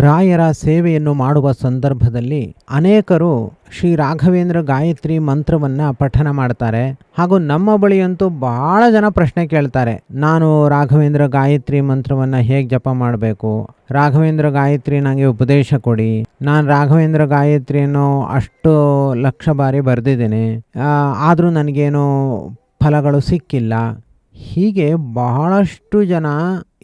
ರಾಯರ ಸೇವೆಯನ್ನು ಮಾಡುವ ಸಂದರ್ಭದಲ್ಲಿ ಅನೇಕರು ಶ್ರೀ ರಾಘವೇಂದ್ರ ಗಾಯತ್ರಿ ಮಂತ್ರವನ್ನು ಪಠನ ಮಾಡ್ತಾರೆ. ಹಾಗೂ ನಮ್ಮ ಬಳಿಯಂತೂ ಬಹಳ ಜನ ಪ್ರಶ್ನೆ ಕೇಳ್ತಾರೆ. ನಾನು ರಾಘವೇಂದ್ರ ಗಾಯತ್ರಿ ಮಂತ್ರವನ್ನು ಹೇಗೆ ಜಪ ಮಾಡಬೇಕು? ರಾಘವೇಂದ್ರ ಗಾಯತ್ರಿ ನನಗೆ ಉಪದೇಶ ಕೊಡಿ. ನಾನು ರಾಘವೇಂದ್ರ ಗಾಯತ್ರಿಯನ್ನು ಅಷ್ಟು ಲಕ್ಷ ಬಾರಿ ಬರೆದಿದ್ದೇನೆ. ಆದರೂ ನನಗೇನು ಫಲಗಳು ಸಿಕ್ಕಿಲ್ಲ. ಹೀಗೆ ಬಹಳಷ್ಟು ಜನ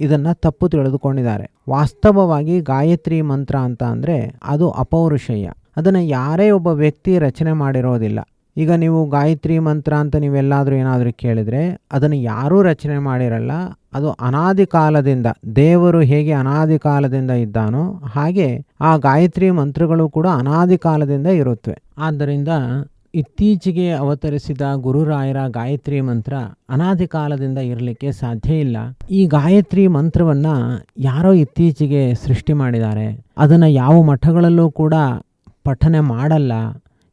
ಇದನ್ನು ತಪ್ಪು ತಿಳಿದುಕೊಂಡಿದ್ದಾರೆ. ವಾಸ್ತವವಾಗಿ ಗಾಯತ್ರಿ ಮಂತ್ರ ಅಂತ ಅಂದರೆ ಅದು ಅಪೌರುಷಯ್ಯ ಅದನ್ನು ಯಾರೇ ಒಬ್ಬ ವ್ಯಕ್ತಿ ರಚನೆ ಮಾಡಿರೋದಿಲ್ಲ. ಈಗ ನೀವು ಗಾಯತ್ರಿ ಮಂತ್ರ ಅಂತ ನೀವೆಲ್ಲಾದರೂ ಏನಾದರೂ ಕೇಳಿದರೆ ಅದನ್ನು ಯಾರೂ ರಚನೆ ಮಾಡಿರಲ್ಲ. ಅದು ಅನಾದಿ ಕಾಲದಿಂದ, ದೇವರು ಹೇಗೆ ಅನಾದಿ ಕಾಲದಿಂದ ಇದ್ದಾನೋ ಹಾಗೆ ಆ ಗಾಯತ್ರಿ ಮಂತ್ರಗಳು ಕೂಡ ಅನಾದಿ ಕಾಲದಿಂದ ಇರುತ್ತವೆ. ಆದ್ದರಿಂದ ಇತ್ತೀಚೆಗೆ ಅವತರಿಸಿದ ಗುರುರಾಯರ ಗಾಯತ್ರಿ ಮಂತ್ರ ಅನಾದಿ ಕಾಲದಿಂದ ಇರಲಿಕ್ಕೆ ಸಾಧ್ಯ ಇಲ್ಲ. ಈ ಗಾಯತ್ರಿ ಮಂತ್ರವನ್ನು ಯಾರೋ ಇತ್ತೀಚೆಗೆ ಸೃಷ್ಟಿ ಮಾಡಿದ್ದಾರೆ. ಅದನ್ನು ಯಾವ ಮಠಗಳಲ್ಲೂ ಕೂಡ ಪಠನೆ ಮಾಡಲ್ಲ.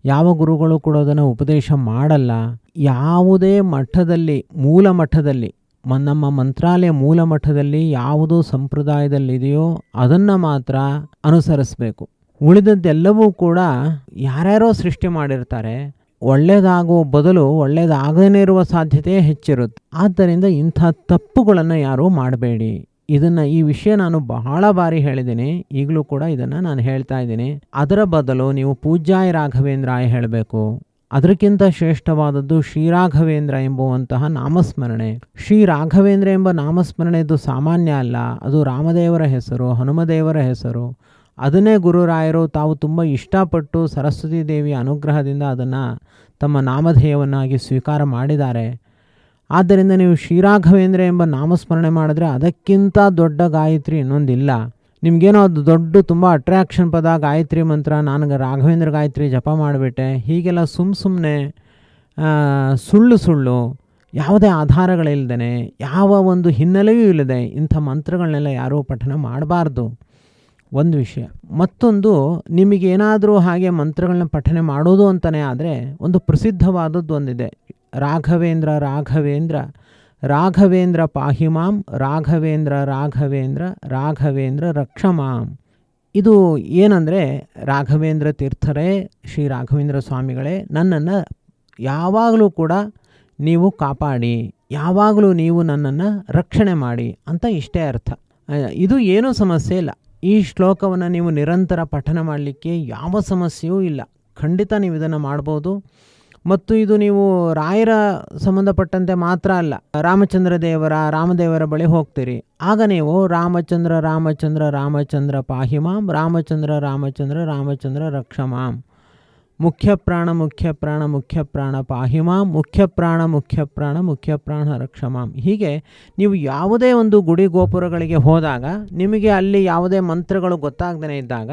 ಯಾವ ಗುರುಗಳು ಕೂಡ ಅದನ್ನು ಉಪದೇಶ ಮಾಡಲ್ಲ. ಯಾವುದೇ ಮಠದಲ್ಲಿ, ಮೂಲ ಮಠದಲ್ಲಿ ನಮ್ಮ ಮಂತ್ರಾಲಯ ಮೂಲ ಮಠದಲ್ಲಿ ಯಾವುದು ಸಂಪ್ರದಾಯದಲ್ಲಿದೆಯೋ ಅದನ್ನು ಮಾತ್ರ ಅನುಸರಿಸಬೇಕು. ಉಳಿದದ್ದೆಲ್ಲವೂ ಕೂಡ ಯಾರ್ಯಾರೋ ಸೃಷ್ಟಿ ಮಾಡಿರ್ತಾರೆ. ಒಳ್ಳೆಯದಾಗುವ ಬದಲು ಒಳ್ಳೆಯದಾಗದೇ ಇರುವ ಸಾಧ್ಯತೆ ಹೆಚ್ಚಿರುತ್ತೆ. ಆದ್ದರಿಂದ ಇಂಥ ತಪ್ಪುಗಳನ್ನು ಯಾರೂ ಮಾಡಬೇಡಿ. ಇದನ್ನು ಈ ವಿಷಯ ನಾನು ಬಹಳ ಬಾರಿ ಹೇಳಿದ್ದೀನಿ. ಈಗಲೂ ಕೂಡ ಇದನ್ನು ನಾನು ಹೇಳ್ತಾ ಇದ್ದೀನಿ. ಅದರ ಬದಲು ನೀವು ಪೂಜ್ಯಾಯ ರಾಘವೇಂದ್ರಾಯ ಹೇಳಬೇಕು. ಅದಕ್ಕಿಂತ ಶ್ರೇಷ್ಠವಾದದ್ದು ಶ್ರೀರಾಘವೇಂದ್ರ ಎಂಬುವಂತಹ ನಾಮಸ್ಮರಣೆ. ಶ್ರೀ ರಾಘವೇಂದ್ರ ಎಂಬ ನಾಮಸ್ಮರಣೆ ಇದು ಸಾಮಾನ್ಯ ಅಲ್ಲ. ಅದು ರಾಮದೇವರ ಹೆಸರು, ಹನುಮದೇವರ ಹೆಸರು. ಅದನ್ನೇ ಗುರುರಾಯರು ತಾವು ತುಂಬ ಇಷ್ಟಪಟ್ಟು ಸರಸ್ವತಿ ದೇವಿಯ ಅನುಗ್ರಹದಿಂದ ಅದನ್ನು ತಮ್ಮ ನಾಮಧೇಯವನ್ನಾಗಿ ಸ್ವೀಕಾರ ಮಾಡಿದ್ದಾರೆ. ಆದ್ದರಿಂದ ನೀವು ಶ್ರೀರಾಘವೇಂದ್ರ ಎಂಬ ನಾಮಸ್ಮರಣೆ ಮಾಡಿದ್ರೆ ಅದಕ್ಕಿಂತ ದೊಡ್ಡ ಗಾಯತ್ರಿ ಇನ್ನೊಂದಿಲ್ಲ. ನಿಮಗೇನೋ ಅದು ದೊಡ್ಡ ತುಂಬ ಅಟ್ರ್ಯಾಕ್ಷನ್ ಪದ ಗಾಯತ್ರಿ ಮಂತ್ರ, ನನಗೆ ರಾಘವೇಂದ್ರ ಗಾಯತ್ರಿ ಜಪ ಮಾಡಿಬಿಟ್ಟೆ. ಹೀಗೆಲ್ಲ ಸುಮ್ಮ ಸುಮ್ಮನೆ ಸುಳ್ಳು ಸುಳ್ಳು, ಯಾವುದೇ ಆಧಾರಗಳಿಲ್ಲದೆ ಯಾವ ಒಂದು ಹಿನ್ನೆಲೆಯೂ ಇಲ್ಲದೆ ಇಂಥ ಮಂತ್ರಗಳನ್ನೆಲ್ಲ ಯಾರೂ ಪಠನ ಮಾಡಬಾರ್ದು. ಒಂದು ವಿಷಯ. ಮತ್ತೊಂದು ನಿಮಗೇನಾದರೂ ಹಾಗೆ ಮಂತ್ರಗಳನ್ನ ಪಠನೆ ಮಾಡೋದು ಅಂತಲೇ ಆದರೆ, ಒಂದು ಪ್ರಸಿದ್ಧವಾದದ್ದು ಒಂದಿದೆ. ರಾಘವೇಂದ್ರ ರಾಘವೇಂದ್ರ ರಾಘವೇಂದ್ರ ಪಾಹಿಮಾಂ ರಾಘವೇಂದ್ರ ರಾಘವೇಂದ್ರ ರಾಘವೇಂದ್ರ ರಕ್ಷಮಾಂ ಇದು ಏನಂದರೆ, ರಾಘವೇಂದ್ರ ತೀರ್ಥರೇ, ಶ್ರೀ ರಾಘವೇಂದ್ರ ಸ್ವಾಮಿಗಳೇ, ನನ್ನನ್ನು ಯಾವಾಗಲೂ ಕೂಡ ನೀವು ಕಾಪಾಡಿ, ಯಾವಾಗಲೂ ನೀವು ನನ್ನನ್ನು ರಕ್ಷಣೆ ಮಾಡಿ ಅಂತ ಇಷ್ಟೇ ಅರ್ಥ. ಇದು ಏನೂ ಸಮಸ್ಯೆ ಇಲ್ಲ. ಈ ಶ್ಲೋಕವನ್ನು ನೀವು ನಿರಂತರ ಪಠನ ಮಾಡಲಿಕ್ಕೆ ಯಾವ ಸಮಸ್ಯೆಯೂ ಇಲ್ಲ. ಖಂಡಿತ ನೀವು ಇದನ್ನು ಮಾಡ್ಬೋದು. ಮತ್ತು ಇದು ನೀವು ರಾಯರ ಸಂಬಂಧಪಟ್ಟಂತೆ ಮಾತ್ರ ಅಲ್ಲ, ರಾಮಚಂದ್ರ ದೇವರ, ರಾಮದೇವರ ಬಳಿ ಹೋಗ್ತೀರಿ. ಆಗ ನೀವು ರಾಮಚಂದ್ರ ರಾಮಚಂದ್ರ ರಾಮಚಂದ್ರ ಪಾಹಿಮಾಂ, ರಾಮಚಂದ್ರ ರಾಮಚಂದ್ರ ರಾಮಚಂದ್ರ ರಕ್ಷಮಾಂ. ಮುಖ್ಯ ಪ್ರಾಣ ಮುಖ್ಯ ಪ್ರಾಣ ಮುಖ್ಯ ಪ್ರಾಣ ಪಾಹಿಮಾಂ ಮುಖ್ಯ ಪ್ರಾಣ ಮುಖ್ಯ ಪ್ರಾಣ ಮುಖ್ಯ ಪ್ರಾಣ ರಕ್ಷಮಾಂ ಹೀಗೆ ನೀವು ಯಾವುದೇ ಒಂದು ಗುಡಿ ಗೋಪುರಗಳಿಗೆ ಹೋದಾಗ, ನಿಮಗೆ ಅಲ್ಲಿ ಯಾವುದೇ ಮಂತ್ರಗಳು ಗೊತ್ತಾಗ್ದೇ ಇದ್ದಾಗ,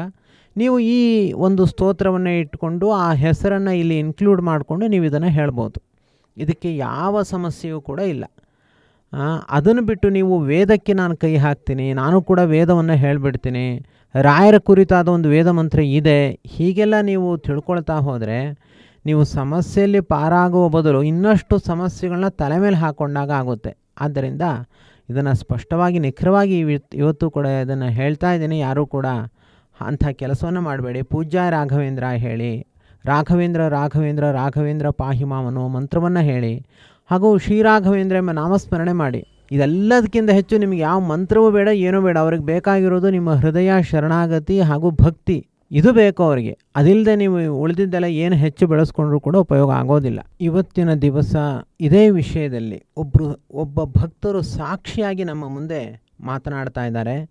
ನೀವು ಈ ಒಂದು ಸ್ತೋತ್ರವನ್ನು ಇಟ್ಕೊಂಡು ಆ ಹೆಸರನ್ನು ಇಲ್ಲಿ ಇನ್ಕ್ಲೂಡ್ ಮಾಡಿಕೊಂಡು ನೀವು ಇದನ್ನು ಹೇಳ್ಬೋದು. ಇದಕ್ಕೆ ಯಾವ ಸಮಸ್ಯೆಯೂ ಕೂಡ ಇಲ್ಲ. ಅದನ್ನು ಬಿಟ್ಟು ನೀವು ವೇದಕ್ಕೆ ನಾನು ಕೈ ಹಾಕ್ತೀನಿ, ನಾನು ಕೂಡ ವೇದವನ್ನು ಹೇಳಿಬಿಡ್ತೀನಿ ರಾಯರ ಕುರಿತಾದ ಒಂದು ವೇದ ಮಂತ್ರ ಇದೆ. ಹೀಗೆಲ್ಲ ನೀವು ತಿಳ್ಕೊಳ್ತಾ ಹೋದರೆ ನೀವು ಸಮಸ್ಯೆಯಲ್ಲಿ ಪಾರಾಗುವ ಬದಲು ಇನ್ನಷ್ಟು ಸಮಸ್ಯೆಗಳನ್ನ ತಲೆ ಮೇಲೆ ಹಾಕೊಂಡಾಗ ಆಗುತ್ತೆ. ಆದ್ದರಿಂದ ಇದನ್ನು ಸ್ಪಷ್ಟವಾಗಿ, ನಿಖರವಾಗಿ ಇವತ್ತು ಕೂಡ ಇದನ್ನು ಹೇಳ್ತಾ ಇದ್ದೀನಿ. ಯಾರೂ ಕೂಡ ಅಂಥ ಕೆಲಸವನ್ನು ಮಾಡಬೇಡಿ. ಪೂಜ್ಯ ರಾಘವೇಂದ್ರ ಹೇಳಿ, ರಾಘವೇಂದ್ರ ರಾಘವೇಂದ್ರ ರಾಘವೇಂದ್ರ ಪಾಹಿಮಾವನು ಮಂತ್ರವನ್ನು ಹೇಳಿ ಹಾಗೂ ಶ್ರೀರಾಘವೇಂದ್ರ ಎಂಬ ನಾಮಸ್ಮರಣೆ ಮಾಡಿ. ಇದೆಲ್ಲದಕ್ಕಿಂತ ಹೆಚ್ಚು ನಿಮಗೆ ಯಾವ ಮಂತ್ರವೂ ಬೇಡ, ಏನೂ ಬೇಡ. ಅವ್ರಿಗೆ ಬೇಕಾಗಿರೋದು ನಿಮ್ಮ ಹೃದಯ, ಶರಣಾಗತಿ ಹಾಗೂ ಭಕ್ತಿ. ಇದು ಬೇಕು ಅವರಿಗೆ. ಅದಿಲ್ಲದೆ ನೀವು ಉಳಿದಿದ್ದೆಲ್ಲ ಏನು ಹೆಚ್ಚು ಬೆಳೆಸ್ಕೊಂಡ್ರೂ ಕೂಡ ಉಪಯೋಗ ಆಗೋದಿಲ್ಲ. ಇವತ್ತಿನ ದಿವಸ ಇದೇ ವಿಷಯದಲ್ಲಿ ಒಬ್ಬರು ಒಬ್ಬ ಭಕ್ತರು ಸಾಕ್ಷಿಯಾಗಿ ನಮ್ಮ ಮುಂದೆ ಮಾತನಾಡ್ತಾ ಇದ್ದಾರೆ.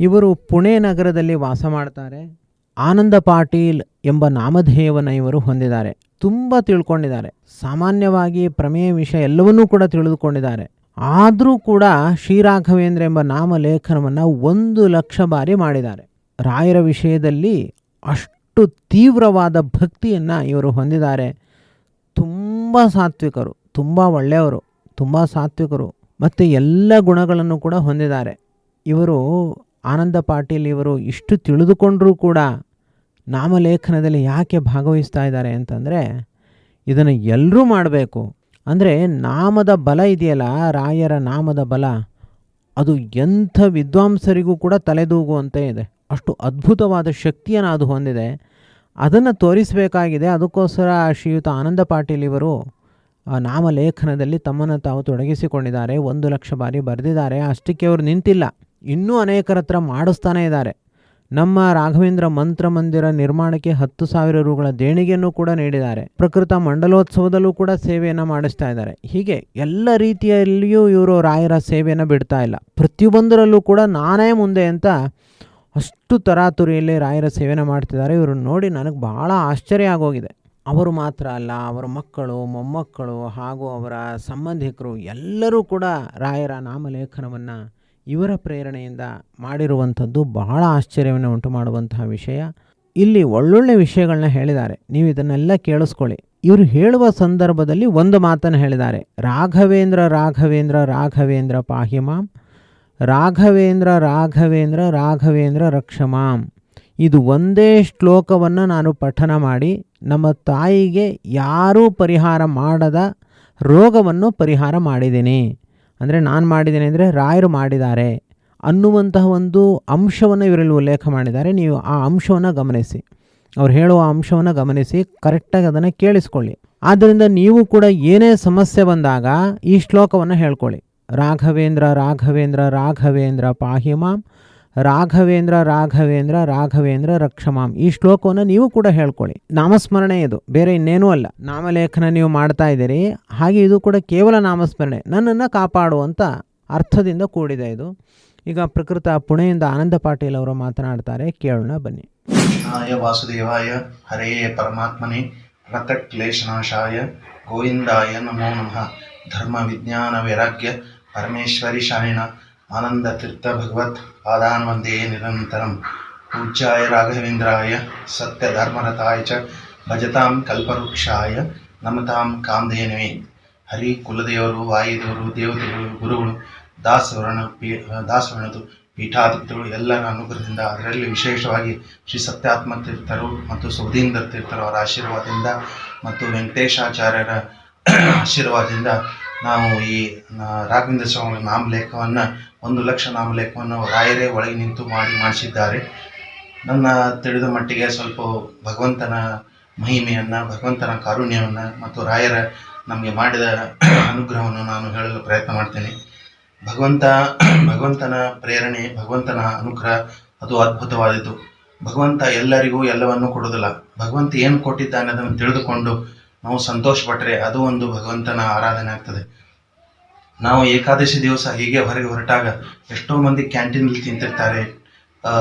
ಇವರು ಪುಣೆ ನಗರದಲ್ಲಿ ವಾಸ ಮಾಡ್ತಾರೆ. ಆನಂದ ಪಾಟೀಲ್ ಎಂಬ ನಾಮಧೇಯವನ್ನು ಇವರು ಹೊಂದಿದ್ದಾರೆ. ತುಂಬ ತಿಳ್ಕೊಂಡಿದ್ದಾರೆ. ಸಾಮಾನ್ಯವಾಗಿ ಪ್ರಮೇಯ ವಿಷಯ ಎಲ್ಲವನ್ನೂ ಕೂಡ ತಿಳಿದುಕೊಂಡಿದ್ದಾರೆ. ಆದರೂ ಕೂಡ ಶ್ರೀರಾಘವೇಂದ್ರ ಎಂಬ ನಾಮಲೇಖನವನ್ನು ಒಂದು ಲಕ್ಷ ಬಾರಿ ಮಾಡಿದ್ದಾರೆ. ರಾಯರ ವಿಷಯದಲ್ಲಿ ಅಷ್ಟು ತೀವ್ರವಾದ ಭಕ್ತಿಯನ್ನು ಇವರು ಹೊಂದಿದ್ದಾರೆ. ತುಂಬ ಸಾತ್ವಿಕರು, ತುಂಬ ಒಳ್ಳೆಯವರು, ತುಂಬ ಸಾತ್ವಿಕರು ಮತ್ತು ಎಲ್ಲ ಗುಣಗಳನ್ನು ಕೂಡ ಹೊಂದಿದ್ದಾರೆ. ಇವರು ಆನಂದ ಪಾಟೀಲ್ ಇವರು ಇಷ್ಟು ತಿಳಿದುಕೊಂಡರೂ ಕೂಡ ನಾಮಲೇಖನದಲ್ಲಿ ಯಾಕೆ ಭಾಗವಹಿಸ್ತಾ ಇದ್ದಾರೆ ಅಂತಂದರೆ ಇದನ್ನು ಎಲ್ಲರೂ ಮಾಡಬೇಕು. ಅಂದರೆ ನಾಮದ ಬಲ ಇದೆಯಲ್ಲ, ರಾಯರ ನಾಮದ ಬಲ, ಅದು ಎಂಥ ವಿದ್ವಾಂಸರಿಗೂ ಕೂಡ ತಲೆದೂಗುವಂತೆ ಇದೆ. ಅಷ್ಟು ಅದ್ಭುತವಾದ ಶಕ್ತಿಯನ್ನು ಅದು ಹೊಂದಿದೆ. ಅದನ್ನು ತೋರಿಸಬೇಕಾಗಿದೆ. ಅದಕ್ಕೋಸ್ಕರ ಶ್ರೀಯುತ ಆನಂದ ಪಾಟೀಲ್ ಇವರು ನಾಮಲೇಖನದಲ್ಲಿ ತಮ್ಮನ್ನು ತಾವು ತೊಡಗಿಸಿಕೊಂಡಿದ್ದಾರೆ. ಒಂದು ಲಕ್ಷ ಬಾರಿ ಬರೆದಿದ್ದಾರೆ. ಅಷ್ಟಕ್ಕೆ ಅವರು ನಿಂತಿಲ್ಲ. ಇನ್ನೂ ಅನೇಕರ ಹತ್ರ ಮಾಡಿಸ್ತಾನೇ ಇದ್ದಾರೆ. ನಮ್ಮ ರಾಘವೇಂದ್ರ ಮಂತ್ರ ಮಂದಿರ ನಿರ್ಮಾಣಕ್ಕೆ ಹತ್ತು ಸಾವಿರ ರೂಗಳ ದೇಣಿಗೆಯನ್ನು ಕೂಡ ನೀಡಿದ್ದಾರೆ. ಪ್ರಕೃತ ಮಂಡಲೋತ್ಸವದಲ್ಲೂ ಕೂಡ ಸೇವೆಯನ್ನು ಮಾಡಿಸ್ತಾ ಇದ್ದಾರೆ. ಹೀಗೆ ಎಲ್ಲ ರೀತಿಯಲ್ಲಿಯೂ ಇವರು ರಾಯರ ಸೇವೆಯನ್ನು ಬಿಡ್ತಾ ಇಲ್ಲ. ಪ್ರತಿಯೊಂದರಲ್ಲೂ ಕೂಡ ನಾನೇ ಮುಂದೆ ಅಂತ ಅಷ್ಟು ತರಾತುರಿಯಲ್ಲಿ ರಾಯರ ಸೇವೆಯನ್ನು ಮಾಡ್ತಿದ್ದಾರೆ. ಇವರು ನೋಡಿ ನನಗೆ ಬಹಳ ಆಶ್ಚರ್ಯ ಆಗೋಗಿದೆ. ಅವರು ಮಾತ್ರ ಅಲ್ಲ, ಅವರ ಮಕ್ಕಳು, ಮೊಮ್ಮಕ್ಕಳು ಹಾಗೂ ಅವರ ಸಂಬಂಧಿಕರು ಎಲ್ಲರೂ ಕೂಡ ರಾಯರ ನಾಮಲೇಖನವನ್ನು ಇವರ ಪ್ರೇರಣೆಯಿಂದ ಮಾಡಿರುವಂಥದ್ದು ಬಹಳ ಆಶ್ಚರ್ಯವನ್ನು ಉಂಟು ಮಾಡುವಂತಹ ವಿಷಯ. ಇಲ್ಲಿ ಒಳ್ಳೊಳ್ಳೆ ವಿಷಯಗಳನ್ನ ಹೇಳಿದ್ದಾರೆ. ನೀವು ಇದನ್ನೆಲ್ಲ ಕೇಳಿಸ್ಕೊಳ್ಳಿ. ಇವರು ಹೇಳುವ ಸಂದರ್ಭದಲ್ಲಿ ಒಂದು ಮಾತನ್ನು ಹೇಳಿದ್ದಾರೆ. ರಾಘವೇಂದ್ರ ರಾಘವೇಂದ್ರ ರಾಘವೇಂದ್ರ ಪಾಹಿಮಾಂ ರಾಘವೇಂದ್ರ ರಾಘವೇಂದ್ರ ರಾಘವೇಂದ್ರ ರಕ್ಷಮಾಂ ಇದು ಒಂದೇ ಶ್ಲೋಕವನ್ನು ನಾನು ಪಠನ ಮಾಡಿ ನಮ್ಮ ತಾಯಿಗೆ ಯಾರೂ ಪರಿಹಾರ ಮಾಡದ ರೋಗವನ್ನು ಪರಿಹಾರ ಮಾಡಿದ್ದೀನಿ. ಅಂದರೆ ನಾನು ಮಾಡಿದ್ದೇನೆ ಅಂದರೆ ರಾಯರು ಮಾಡಿದ್ದಾರೆ ಅನ್ನುವಂತಹ ಒಂದು ಅಂಶವನ್ನು ಇವರಲ್ಲಿ ಉಲ್ಲೇಖ ಮಾಡಿದ್ದಾರೆ. ನೀವು ಆ ಅಂಶವನ್ನು ಗಮನಿಸಿ. ಅವ್ರು ಹೇಳುವ ಅಂಶವನ್ನು ಗಮನಿಸಿ ಕರೆಕ್ಟಾಗಿ ಅದನ್ನು ಕೇಳಿಸ್ಕೊಳ್ಳಿ. ಆದ್ದರಿಂದ ನೀವು ಕೂಡ ಏನೇ ಸಮಸ್ಯೆ ಬಂದಾಗ ಈ ಶ್ಲೋಕವನ್ನು ಹೇಳ್ಕೊಳ್ಳಿ. ರಾಘವೇಂದ್ರ ರಾಘವೇಂದ್ರ ರಾಘವೇಂದ್ರ ಪಾಹಿಮಾಂ ರಾಘವೇಂದ್ರ ರಾಘವೇಂದ್ರ ರಾಘವೇಂದ್ರ ರಕ್ಷಮಾಂ. ಈ ಶ್ಲೋಕವನ್ನು ನೀವು ಕೂಡ ಹೇಳ್ಕೊಳ್ಳಿ. ನಾಮಸ್ಮರಣೆ ಇದು. ಬೇರೆ ಇನ್ನೇನೂ ಅಲ್ಲ. ನಾಮಲೇಖನ ನೀವು ಮಾಡ್ತಾ ಇದ್ದೀರಿ. ಹಾಗೆ ಇದು ಕೂಡ ಕೇವಲ ನಾಮಸ್ಮರಣೆ. ನನ್ನನ್ನು ಕಾಪಾಡುವಂಥ ಅರ್ಥದಿಂದ ಕೂಡಿದೆ ಇದು. ಈಗ ಪ್ರಕೃತ ಪುಣೆಯಿಂದ ಆನಂದ ಪಾಟೀಲ್ ಅವರು ಮಾತನಾಡ್ತಾರೆ. ಕೇಳೋಣ ಬನ್ನಿ. ವಾಸುದೇವಾಯ. ಹರೇ ಪರಮಾತ್ಮನೆ. ಕ್ಲೇಶನಾಶಾಯ ಗೋವಿಂದಾಯ ನಮೋ ನಮಃ. ಧರ್ಮ ವಿಜ್ಞಾನ ವೈರಾಗ್ಯ. ಪರಮೇಶ್ವರಿ ಶಾಯಿನ ಆನಂದ ತೀರ್ಥ ಭಗವತ್ ಆದಾನ್ ನಿರಂತರಂ ಪೂಜ್ಯಾಯ ರಾಘವೇಂದ್ರಾಯ ಸತ್ಯ ಧರ್ಮರತಾಯ ಚ ಭಜತಾಂ ಕಲ್ಪವೃಕ್ಷಾಯ ನಮತಾಂ ಕಾಮಧೇನುವೆ ಹರಿ ಕುಲದೇವರು ವಾಯುದೇವರು ದೇವತೆಗಳು ಗುರುಗಳು ದಾಸವರ್ಣ ಪೀ ದಾಸವರ್ಣದು ಪೀಠಾಧಿಪತಿಗಳು ಎಲ್ಲರ ಅನುಗ್ರಹದಿಂದ ಅದರಲ್ಲಿ ವಿಶೇಷವಾಗಿ ಶ್ರೀ ಸತ್ಯಾತ್ಮ ತೀರ್ಥರು ಮತ್ತು ಸುಧೀಂದ್ರ ತೀರ್ಥರು ಅವರ ಆಶೀರ್ವಾದದಿಂದ ಮತ್ತು ವೆಂಕಟೇಶಾಚಾರ್ಯರ ಆಶೀರ್ವಾದದಿಂದ ನಾವು ಈ ರಾಘವೇಂದ್ರ ಸ್ವಾಮಿ ನಾಮಲೇಖವನ್ನು ಒಂದು ಲಕ್ಷ ನಾಮಲೇಖವನ್ನು ರಾಯರೇ ಒಳಗೆ ನಿಂತು ಮಾಡಿ ಮಾಡಿಸಿದ್ದಾರೆ. ನನ್ನ ತಿಳಿದ ಮಟ್ಟಿಗೆ ಸ್ವಲ್ಪ ಭಗವಂತನ ಮಹಿಮೆಯನ್ನು, ಭಗವಂತನ ಕಾರುಣ್ಯವನ್ನು ಮತ್ತು ರಾಯರ ನಮಗೆ ಮಾಡಿದ ಅನುಗ್ರಹವನ್ನು ನಾನು ಹೇಳಲು ಪ್ರಯತ್ನ ಮಾಡ್ತೇನೆ. ಭಗವಂತ, ಭಗವಂತನ ಪ್ರೇರಣೆ, ಭಗವಂತನ ಅನುಗ್ರಹ ಅದು ಅದ್ಭುತವಾದದ್ದು. ಭಗವಂತ ಎಲ್ಲರಿಗೂ ಎಲ್ಲವನ್ನೂ ಕೊಡೋದಿಲ್ಲ ಭಗವಂತ ಏನು ಕೊಟ್ಟಿದ್ದಾನೆ ಅದನ್ನು ತಿಳಿದುಕೊಂಡು ನಾವು ಸಂತೋಷ ಪಟ್ಟರೆ ಅದು ಒಂದು ಭಗವಂತನ ಆರಾಧನೆ ಆಗ್ತದೆ. ನಾವು ಏಕಾದಶಿ ದಿವಸ ಹೀಗೆ ಹೊರಗೆ ಹೊರಟಾಗ ಎಷ್ಟೋ ಮಂದಿ ಕ್ಯಾಂಟೀನಲ್ಲಿ ತಿಂತಿರ್ತಾರೆ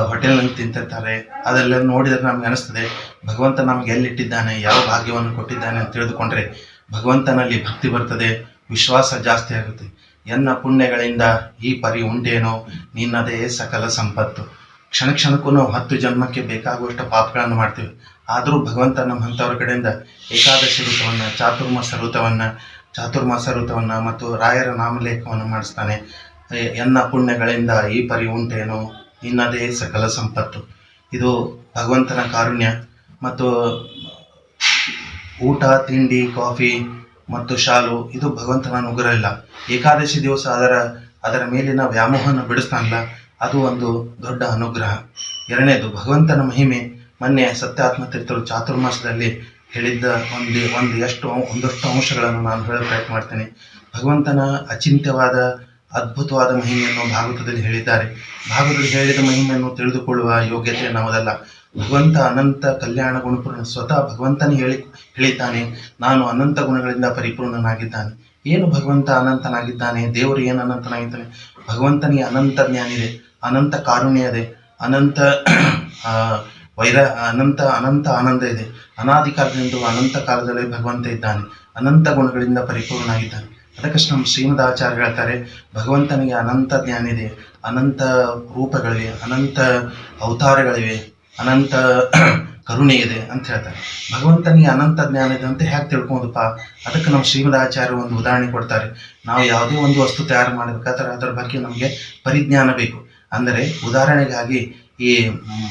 ಹೋಟೆಲ್ನಲ್ಲಿ ತಿಂತಿರ್ತಾರೆ. ಅದೆಲ್ಲ ನೋಡಿದರೆ ನಮ್ಗೆ ಅನಿಸ್ತದೆ, ಭಗವಂತ ನಮ್ಗೆ ಎಲ್ಲಿಟ್ಟಿದ್ದಾನೆ, ಯಾವ ಭಾಗ್ಯವನ್ನು ಕೊಟ್ಟಿದ್ದಾನೆ ಅಂತ ತಿಳಿದುಕೊಂಡ್ರೆ ಭಗವಂತನಲ್ಲಿ ಭಕ್ತಿ ಬರ್ತದೆ, ವಿಶ್ವಾಸ ಜಾಸ್ತಿ ಆಗುತ್ತೆ. ಎನ್ನ ಪುಣ್ಯಗಳಿಂದ ಈ ಪರಿ ಉಂಟೇನೋ, ನಿನ್ನದೇ ಸಕಲ ಸಂಪತ್ತು. ಕ್ಷಣ ಕ್ಷಣಕ್ಕೂ ನಾವು ಹತ್ತು ಜನ್ಮಕ್ಕೆ ಬೇಕಾಗುವಷ್ಟು ಪಾಪಗಳನ್ನು ಮಾಡ್ತೀವಿ. ಆದರೂ ಭಗವಂತ ನಮ್ಮ ಅಂಥವ್ರ ಕಡೆಯಿಂದ ಏಕಾದಶಿ ರೂಪವನ್ನ, ಚಾತುರ್ಮಾಸ ಋತುವನ್ನು ಚಾತುರ್ಮಾಸ ಋತುವನ್ನು ಮತ್ತು ರಾಯರ ನಾಮಲೇಖವನ್ನು ಮಾಡಿಸ್ತಾನೆ. ಎನ್ನ ಪುಣ್ಯಗಳಿಂದ ಈ ಪರಿ ಉಂಟೇನು ನಿನ್ನದೇ ಸಕಲ ಸಂಪತ್ತು. ಇದು ಭಗವಂತನ ಕಾರುಣ್ಯ. ಮತ್ತು ಊಟ, ತಿಂಡಿ, ಕಾಫಿ ಮತ್ತು ಶಾಲು, ಇದು ಭಗವಂತನ ಇಲ್ಲ ಏಕಾದಶಿ ದಿವಸ ಅದರ ಅದರ ಮೇಲಿನ ವ್ಯಾಮೋಹನ ಬಿಡಿಸ್ತಾನಲ್ಲ, ಅದು ಒಂದು ದೊಡ್ಡ ಅನುಗ್ರಹ. ಎರಡನೇದು, ಭಗವಂತನ ಮಹಿಮೆ. ಮೊನ್ನೆ ಸತ್ಯಾತ್ಮ ತೀರ್ಥರು ಚಾತುರ್ಮಾಸದಲ್ಲಿ ಹೇಳಿದ್ದ ಒಂದು ಒಂದು ಎಷ್ಟು ಒಂದಷ್ಟು ಅಂಶಗಳನ್ನು ನಾನು ಹೇಳಲು ಪ್ರಯತ್ನ ಮಾಡ್ತೇನೆ. ಭಗವಂತನ ಅಚಿಂತ್ಯವಾದ ಅದ್ಭುತವಾದ ಮಹಿಮೆಯನ್ನು ಭಾಗವತದಲ್ಲಿ ಹೇಳಿದ್ದಾರೆ. ಭಾಗವತದಲ್ಲಿ ಹೇಳಿದ ಮಹಿಮೆಯನ್ನು ತಿಳಿದುಕೊಳ್ಳುವ ಯೋಗ್ಯತೆ ನಾವದಲ್ಲ ಭಗವಂತ ಅನಂತ ಕಲ್ಯಾಣ ಗುಣಪೂರ್ಣ ಸ್ವತಃ ಭಗವಂತನೇ ಹೇಳಿ ಹೇಳಿದ್ದಾನೆ. ನಾನು ಅನಂತ ಗುಣಗಳಿಂದ ಪರಿಪೂರ್ಣನಾಗಿದ್ದಾನೆ. ಏನು ಭಗವಂತ ಅನಂತನಾಗಿದ್ದಾನೆ? ದೇವರು ಏನು ಅನಂತನಾಗಿದ್ದಾನೆ? ಭಗವಂತನಿಗೆ ಅನಂತ ಜ್ಞಾನ ಇದೆ ಅನಂತ ಕಾರುಣ್ಯ ಇದೆ ಅನಂತ ಆ, ವೈರ ಅನಂತ ಅನಂತ ಆನಂದ ಇದೆ. ಅನಾದಿ ಕಾಲದಿಂದ ಅನಂತ ಕಾಲದಲ್ಲಿ ಭಗವಂತ ಇದ್ದಾನೆ. ಅನಂತ ಗುಣಗಳಿಂದ ಪರಿಪೂರ್ಣನಾಗಿದ್ದಾನೆ. ಅದಕ್ಕಷ್ಟು ನಮ್ಮ ಶ್ರೀಮದ್ ಆಚಾರ್ಯ ಹೇಳ್ತಾರೆ, ಭಗವಂತನಿಗೆ ಅನಂತ ಜ್ಞಾನ ಇದೆ. ಅನಂತ ರೂಪಗಳಿವೆ, ಅನಂತ ಅವತಾರಗಳಿವೆ, ಅನಂತ ಕರುಣೆ ಇದೆ ಅಂತ ಹೇಳ್ತಾರೆ. ಭಗವಂತನಿಗೆ ಅನಂತ ಜ್ಞಾನ ಇದೆ ಅಂತ ಹೇಗೆ ತಿಳ್ಕೊಂಡಪ್ಪ? ಅದಕ್ಕೆ ನಮ್ಮ ಶ್ರೀಮದ್ ಆಚಾರ್ಯ ಒಂದು ಉದಾಹರಣೆ ಕೊಡ್ತಾರೆ. ನಾವು ಯಾವುದೇ ಒಂದು ವಸ್ತು ತಯಾರು ಮಾಡಬೇಕಾದ್ರೆ ಅದರ ಬಗ್ಗೆ ನಮಗೆ ಪರಿಜ್ಞಾನ ಬೇಕು. ಅಂದರೆ ಉದಾಹರಣೆಗಾಗಿ ಈ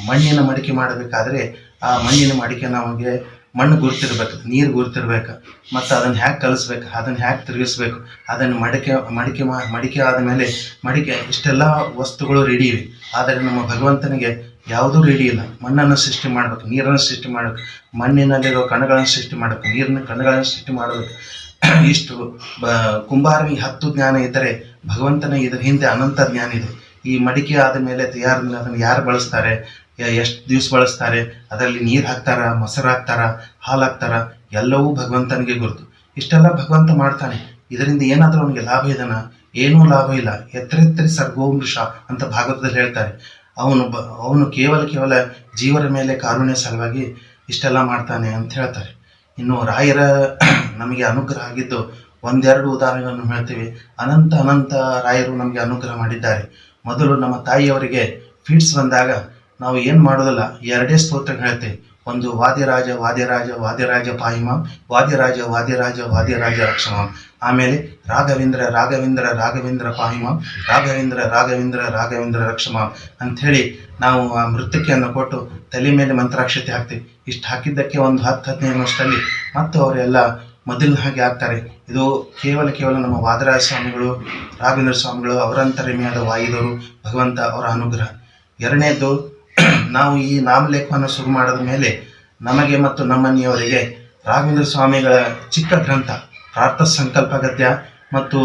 ಮಣ್ಣಿನ ಮಡಿಕೆ ಮಾಡಬೇಕಾದ್ರೆ ಆ ಮಣ್ಣಿನ ಮಡಿಕೆ ನಮಗೆ ಮಣ್ಣು ಗುರುತಿರ್ಬೇಕು, ನೀರು ಗುರುತಿರ್ಬೇಕು, ಮತ್ತು ಅದನ್ನು ಹ್ಯಾಗೆ ಕಲಿಸ್ಬೇಕು, ಅದನ್ನು ಹ್ಯಾಗೆ ತಿರುಗಿಸ್ಬೇಕು, ಅದನ್ನು ಮಡಿಕೆ ಮಡಿಕೆ ಮಾ, ಮಡಿಕೆ ಆದಮೇಲೆ ಮಡಿಕೆ, ಇಷ್ಟೆಲ್ಲ ವಸ್ತುಗಳು ರೆಡಿ ಇವೆ. ಆದರೆ ನಮ್ಮ ಭಗವಂತನಿಗೆ ಯಾವುದೂ ರೆಡಿ ಇಲ್ಲ. ಮಣ್ಣನ್ನು ಸೃಷ್ಟಿ ಮಾಡಬೇಕು, ನೀರನ್ನು ಸೃಷ್ಟಿ ಮಾಡಬೇಕು, ಮಣ್ಣಿನಲ್ಲಿರೋ ಕಣಗಳನ್ನು ಸೃಷ್ಟಿ ಮಾಡಬೇಕು, ನೀರಿನ ಕಣಗಳನ್ನು ಸೃಷ್ಟಿ ಮಾಡಬೇಕು. ಇಷ್ಟು, ಬ ಕುಂಬಾರನಿಗೆ ಹತ್ತು ಜ್ಞಾನ ಇದ್ದರೆ ಭಗವಂತನ ಇದರ ಹಿಂದೆ ಅನಂತ ಜ್ಞಾನ ಇದೆ. ಈ ಮಡಿಕೆ ಆದ ಮೇಲೆ ತಯಾರ ಅದನ್ನು ಯಾರು ಬಳಸ್ತಾರೆ? ಎಷ್ಟು ದಿವಸ ಬಳಸ್ತಾರೆ? ಅದರಲ್ಲಿ ನೀರು ಹಾಕ್ತಾರ? ಮೊಸರು ಹಾಕ್ತಾರ? ಹಾಲು ಹಾಕ್ತಾರ ಎಲ್ಲವೂ ಭಗವಂತನಿಗೆ ಗುರುತು. ಇಷ್ಟೆಲ್ಲ ಭಗವಂತ ಮಾಡ್ತಾನೆ. ಇದರಿಂದ ಏನಾದರೂ ಅವನಿಗೆ ಲಾಭ ಇದನ? ಏನೂ ಲಾಭ ಇಲ್ಲ. ಎತ್ತರೆತ್ತರಿ ಸರ್ಗೋಮೃಷ ಅಂತ ಭಾಗವತದಲ್ಲಿ ಹೇಳ್ತಾರೆ. ಅವನು ಬ, ಅವನು ಕೇವಲ ಕೇವಲ ಜೀವರ ಮೇಲೆ ಕಾರುಣ್ಯ ಸಲುವಾಗಿ ಇಷ್ಟೆಲ್ಲ ಮಾಡ್ತಾನೆ ಅಂತ ಹೇಳ್ತಾರೆ. ಇನ್ನು ರಾಯರ ನಮಗೆ ಅನುಗ್ರಹ ಆಗಿದ್ದು ಒಂದೆರಡು ಉದಾಹರಣೆಗಳನ್ನು ಹೇಳ್ತೀವಿ. ಅನಂತ ಅನಂತ ರಾಯರು ನಮಗೆ ಅನುಗ್ರಹ ಮಾಡಿದ್ದಾರೆ. ಮೊದಲು ನಮ್ಮ ತಾಯಿಯವರಿಗೆ ಫೀಟ್ಸ್ ಬಂದಾಗ ನಾವು ಏನು ಮಾಡೋದಲ್ಲ, ಎರಡೇ ಸ್ತೋತ್ರ ಹೇಳ್ತೇವೆ ಒಂದು ವಾದಿರಾಜ ವಾದಿರಾಜ ವಾದಿರಾಜ ಪಾಹಿಮಾಂ ವಾದಿರಾಜ ವಾದಿರಾಜ ವಾದಿರಾಜ ರಕ್ಷಮ. ಆಮೇಲೆ ರಾಘವೇಂದ್ರ ರಾಘವೇಂದ್ರ ರಾಘವೇಂದ್ರ ಪಾಹಿಮ ರಾಘವೇಂದ್ರ ರಾಘವೇಂದ್ರ ರಾಘವೇಂದ್ರ ಅಂತ ಅಂಥೇಳಿ ನಾವು ಆ ಮೃತ್ತಿಕೆಯನ್ನು ಕೊಟ್ಟು ತಲೆ ಮೇಲೆ ಮಂತ್ರಾಕ್ಷತೆ ಹಾಕ್ತೀವಿ ಇಷ್ಟು ಹಾಕಿದ್ದಕ್ಕೆ ಒಂದು ಹತ್ತು, ಹದಿನೈದು ವರ್ಷದಲ್ಲಿ ಮತ್ತು ಅವರೆಲ್ಲ ಮೊದಲಿನ ಹಾಗೆ ಆಗ್ತಾರೆ. ಇದು ಕೇವಲ ಕೇವಲ ನಮ್ಮ ವಾದರಾಜ ಸ್ವಾಮಿಗಳು, ರಾಘವೇಂದ್ರ ಸ್ವಾಮಿಗಳು, ಅವರಂತರಿಮೆಯಾದ ವಾಯುದವರು ಭಗವಂತ ಅವರ ಅನುಗ್ರಹ. ಎರಡನೇದು ನಾವು ಈ ನಾಮಲೇಖವನ್ನು ಶುರು ಮಾಡಿದ ಮೇಲೆ ನಮಗೆ ಮತ್ತು ನಮ್ಮನೆಯವರಿಗೆ ರಾಘವೇಂದ್ರ ಸ್ವಾಮಿಗಳ ಚಿಕ್ಕ ಗ್ರಂಥ, ಪ್ರಾರ್ಥ ಸಂಕಲ್ಪ ಗದ್ಯ ಮತ್ತು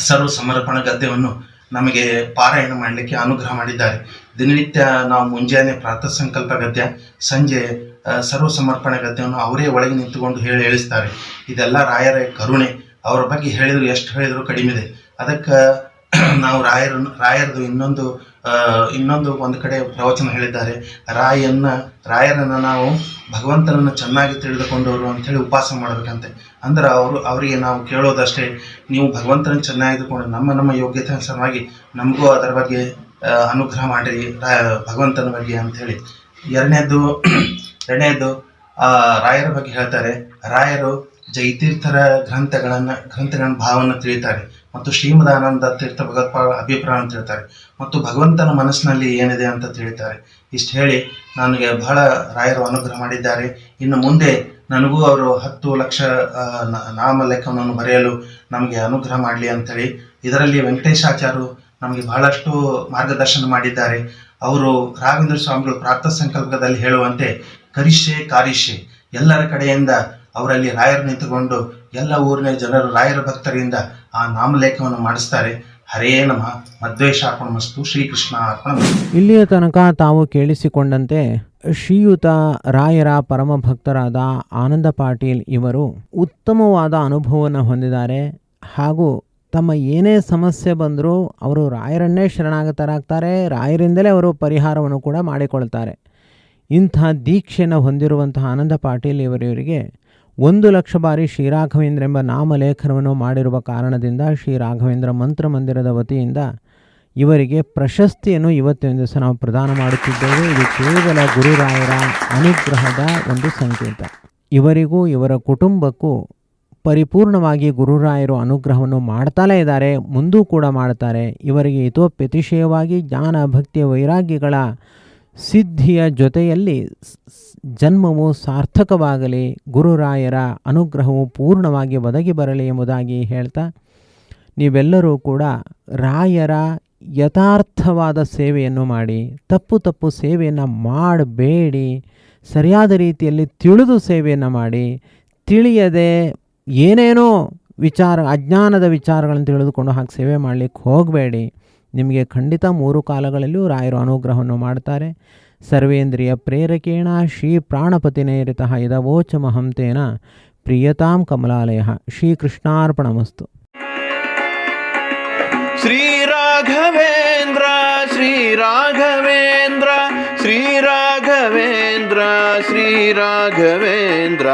ಸರ್ವ ಸಮರ್ಪಣ ಗದ್ಯವನ್ನು ನಮಗೆ ಪಾರಾಯಣ ಮಾಡಲಿಕ್ಕೆ ಅನುಗ್ರಹ ಮಾಡಿದ್ದಾರೆ. ದಿನನಿತ್ಯ ನಾವು ಮುಂಜಾನೆ ಪ್ರಾರ್ಥ ಸಂಕಲ್ಪ ಗದ್ಯ, ಸಂಜೆ ಸರ್ವ ಸಮರ್ಪಣೆ ಗದ್ಯವನ್ನು ಅವರೇ ಒಳಗೆ ನಿಂತುಕೊಂಡು ಹೇಳಿ ಹೇಳಿಸ್ತಾರೆ. ಇದೆಲ್ಲ ರಾಯರ ಕರುಣೆ. ಅವರ ಬಗ್ಗೆ ಹೇಳಿದ್ರು, ಎಷ್ಟು ಹೇಳಿದ್ರು ಕಡಿಮೆ ಇದೆ. ಅದಕ್ಕೆ ನಾವು ರಾಯರ ರಾಯರದು ಇನ್ನೊಂದು ಇನ್ನೊಂದು ಒಂದು ಕಡೆ ಪ್ರವಚನ ಹೇಳಿದ್ದಾರೆ. ರಾಯನ್ನ, ರಾಯರನ್ನು ನಾವು ಭಗವಂತನನ್ನು ಚೆನ್ನಾಗಿ ತಿಳಿದುಕೊಂಡವರು ಅಂಥೇಳಿ ಉಪವಾಸ ಮಾಡಬೇಕಂತೆ. ಅಂದ್ರೆ ಅವರು, ಅವರಿಗೆ ನಾವು ಕೇಳೋದಷ್ಟೇ, ನೀವು ಭಗವಂತನ ಚೆನ್ನಾಗಿ ತಿಳ್ಕೊಂಡು ನಮ್ಮ ನಮ್ಮ ಯೋಗ್ಯತೆ ಅನುಸಾರವಾಗಿ ನಮಗೂ ಅದರ ಬಗ್ಗೆ ಅನುಗ್ರಹ ಮಾಡಿರಿ ಭಗವಂತನ ಬಗ್ಗೆ ಅಂಥೇಳಿ ಎರಡನೇದು ಎರಡನೇದು ಆ, ರಾಯರ ಬಗ್ಗೆ ಹೇಳ್ತಾರೆ ರಾಯರು ಜೈತೀರ್ಥರ ಗ್ರಂಥಗಳನ್ನ ಗ್ರಂಥಗಳ ಭಾವವನ್ನು ತಿಳಿತಾರೆ ಮತ್ತು ಶ್ರೀಮದಾನಂದ ತೀರ್ಥ ಭಗವತ್ಪಾದ ಅಭಿಪ್ರಾಯ ಅಂತ ಹೇಳ್ತಾರೆ ಮತ್ತು ಭಗವಂತನ ಮನಸ್ಸಿನಲ್ಲಿ ಏನಿದೆ ಅಂತ ತಿಳಿತಾರೆ. ಇಷ್ಟು ಹೇಳಿ ನನಗೆ ಬಹಳ ರಾಯರು ಅನುಗ್ರಹ ಮಾಡಿದ್ದಾರೆ. ಇನ್ನು ಮುಂದೆ ನನಗೂ ಅವರು ಹತ್ತು ಲಕ್ಷ ನಾಮ ಲೆಕ್ಕವನ್ನು ಬರೆಯಲು ನಮಗೆ ಅನುಗ್ರಹ ಮಾಡಲಿ ಅಂತೇಳಿ ಇದರಲ್ಲಿ ವೆಂಕಟೇಶಾಚಾರ್ಯರು ನಮಗೆ ಬಹಳಷ್ಟು ಮಾರ್ಗದರ್ಶನ ಮಾಡಿದ್ದಾರೆ. ಅವರು ರಾಘವೇಂದ್ರ ಸ್ವಾಮಿಗಳು ಪ್ರಾರ್ಥ ಸಂಕಲ್ಪದಲ್ಲಿ ಹೇಳುವಂತೆ ಕರಿಷ್ಯೆ ಕಾರಿಷೆ. ಎಲ್ಲರ ಕಡೆಯಿಂದ ಅವರಲ್ಲಿ ರಾಯರು ನಿಂತುಕೊಂಡು ಎಲ್ಲ ಊರಿನ ಜನರು ರಾಯರ ಭಕ್ತರಿಂದ ಆ ನಾಮಲೇಖವನ್ನು ಮಾಡಿಸ್ತಾರೆ. ಹರೇ ನಮ. ಮಧ್ವೇಶಾರ್ಪಣಮಸ್ತು ಶ್ರೀಕೃಷ್ಣ ಅರ್ಪಣ ಇಲ್ಲಿಯ ತನಕ ತಾವು ಕೇಳಿಸಿಕೊಂಡಂತೆ ಶ್ರೀಯುತ ರಾಯರ ಪರಮ ಭಕ್ತರಾದ ಆನಂದ ಪಾಟೀಲ್ ಇವರು ಉತ್ತಮವಾದ ಅನುಭವವನ್ನು ಹೊಂದಿದ್ದಾರೆ. ಹಾಗೂ ತಮ್ಮ ಏನೇ ಸಮಸ್ಯೆ ಬಂದರೂ ಅವರು ರಾಯರನ್ನೇ ಶರಣಾಗತರಾಗ್ತಾರೆ. ರಾಯರಿಂದಲೇ ಅವರು ಪರಿಹಾರವನ್ನು ಕೂಡ ಮಾಡಿಕೊಳ್ತಾರೆ. ಇಂಥ ದೀಕ್ಷೆಯನ್ನು ಹೊಂದಿರುವಂತಹ ಆನಂದ ಪಾಟೀಲ್ ಇವರಿವರಿಗೆ ಒಂದು ಲಕ್ಷ ಬಾರಿ ಶ್ರೀರಾಘವೇಂದ್ರ ಎಂಬ ನಾಮಲೇಖನವನ್ನು ಮಾಡಿರುವ ಕಾರಣದಿಂದ ಶ್ರೀ ರಾಘವೇಂದ್ರ ಮಂತ್ರ ಮಂದಿರದ ವತಿಯಿಂದ ಇವರಿಗೆ ಪ್ರಶಸ್ತಿಯನ್ನು ಇವತ್ತಿನ ದಿವಸ ನಾವು ಪ್ರದಾನ ಮಾಡುತ್ತಿದ್ದೇವೆ. ಇದು ಕೇವಲ ಗುರುರಾಯರ ಅನುಗ್ರಹದ ಒಂದು ಸಂಕೇತ. ಇವರಿಗೂ, ಇವರ ಕುಟುಂಬಕ್ಕೂ ಪರಿಪೂರ್ಣವಾಗಿ ಗುರುರಾಯರು ಅನುಗ್ರಹವನ್ನು ಮಾಡ್ತಾಲೇ ಇದ್ದಾರೆ, ಮುಂದೂ ಕೂಡ ಮಾಡ್ತಾರೆ. ಇವರಿಗೆ ಹಿತೋಪ್ಯತಿಶಯವಾಗಿ ಜ್ಞಾನ, ಭಕ್ತಿಯ ವೈರಾಗ್ಯಗಳ ಸಿದ್ಧಿಯ ಜೊತೆಯಲ್ಲಿ ಜನ್ಮವು ಸಾರ್ಥಕವಾಗಲಿ, ಗುರುರಾಯರ ಅನುಗ್ರಹವು ಪೂರ್ಣವಾಗಿ ಒದಗಿ ಬರಲಿ ಎಂಬುದಾಗಿ ಹೇಳ್ತಾ, ನೀವೆಲ್ಲರೂ ಕೂಡ ರಾಯರ ಯಥಾರ್ಥವಾದ ಸೇವೆಯನ್ನು ಮಾಡಿ, ತಪ್ಪು ತಪ್ಪು ಸೇವೆಯನ್ನು ಮಾಡಬೇಡಿ, ಸರಿಯಾದ ರೀತಿಯಲ್ಲಿ ತಿಳಿದು ಸೇವೆಯನ್ನು ಮಾಡಿ, ತಿಳಿಯದೆ ಏನೇನೋ ವಿಚಾರ, ಅಜ್ಞಾನದ ವಿಚಾರಗಳನ್ನು ತಿಳಿದುಕೊಂಡು ಹಾಗೆ ಸೇವೆ ಮಾಡಲಿಕ್ಕೆ ಹೋಗಬೇಡಿ. ನಿಮಗೆ ಖಂಡಿತ ಮೂರು ಕಾಲಗಳಲ್ಲಿಯೂ ರಾಯರು ಅನುಗ್ರಹವನ್ನು ಮಾಡ್ತಾರೆ ಸರ್ವೇಂದ್ರಿಯ ಪ್ರೇರಕೇಣ ಶ್ರೀ ಪ್ರಾಣಪತಿನೇರಿತ ಇದವೋಚಮಹಂತೇನ ಪ್ರಿಯತಾಂ ಕಮಲಾಲಯ ಶ್ರೀಕೃಷ್ಣಾರ್ಪಣಮಸ್ತು श्रीराघवेन्द्र श्रीराघवेन्द्र श्रीराघवेन्द्र श्रीराघवेन्द्र